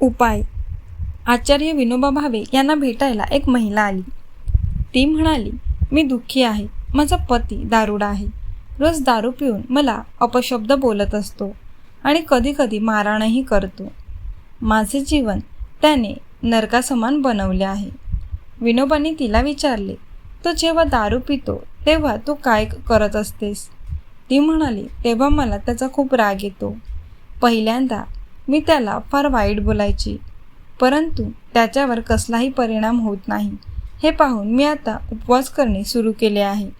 उपाय. आचार्य विनोबा भावे यांना भेटायला एक महिला आली. ती म्हणाली मी दुःखी आहे. माझा पती दारुडा आहे. रोज दारू पिऊन मला अपशब्द बोलत असतो आणि कधीकधी मारहाणही करतो. माझे जीवन त्याने नरकासमान बनवले आहे. विनोबाने तिला विचारले तो जेव्हा दारू पितो तेव्हा तू काय करत असतेस? ती म्हणाली तेव्हा मला त्याचा खूप राग येतो. पहिल्यांदा मी त्याला फार वाईट बोलायची. परंतु त्याच्यावर कसलाही परिणाम होत नाही. हे पाहून मी आता उपवास करणे सुरू केले आहे.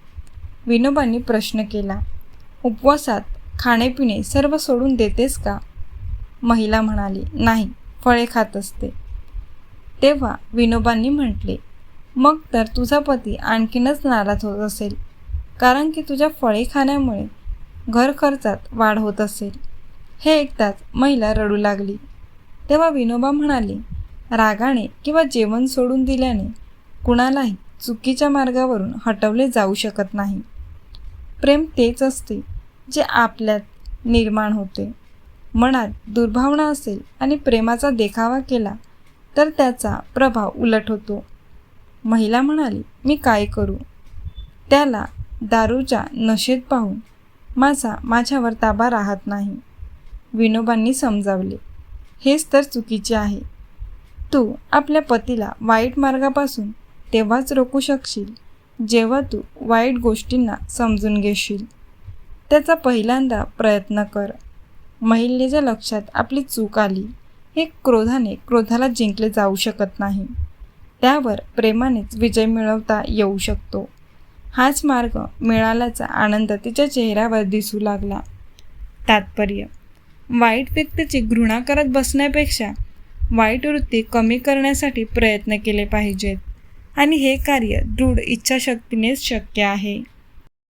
विनोबांनी प्रश्न केला उपवासात खाणेपिणे सर्व सोडून देतेस का? महिला म्हणाली नाही फळे खात असते. तेव्हा विनोबांनी म्हटले मग तर तुझा पती आणखीनच नाराज होत असेल कारण की तुझ्या फळे खाण्यामुळे घर खर्चात वाढ होत असेल. हे ऐकताच महिला रडू लागली. तेव्हा विनोबा म्हणाले रागाने किंवा जेवण सोडून दिल्याने कुणालाही चुकीच्या मार्गावरून हटवले जाऊ शकत नाही. प्रेम तेच असते जे आपल्यात निर्माण होते. मनात दुर्भावना असेल आणि प्रेमाचा देखावा केला तर त्याचा प्रभाव उलट होतो. महिला म्हणाली मी काय करू? त्याला दारूच्या नशेत पाहून माझा माझ्यावर ताबा राहत नाही. विनोबांनी समजावले. हेच तर चुकीचे आहे. तू आपल्या पतीला वाईट मार्गापासून तेव्हाच रोखू शकशील जेव्हा तू वाईट गोष्टींना समजून घेशील. त्याचा पहिल्यांदा प्रयत्न कर. महिलेच्या लक्षात आपली चूक आली. हे क्रोधाने क्रोधाला जिंकले जाऊ शकत नाही. त्यावर प्रेमानेच विजय मिळवता येऊ शकतो. हाच मार्ग मिळाल्याचा आनंद तिच्या चेहऱ्यावर दिसू लागला. तात्पर्य वाईट व्यक्तीची घृणा करत बसण्यापेक्षा वाईट वृत्ती कमी करण्यासाठी प्रयत्न केले पाहिजेत. आणि हे कार्य दृढ इच्छाशक्तीनेच शक्य आहे.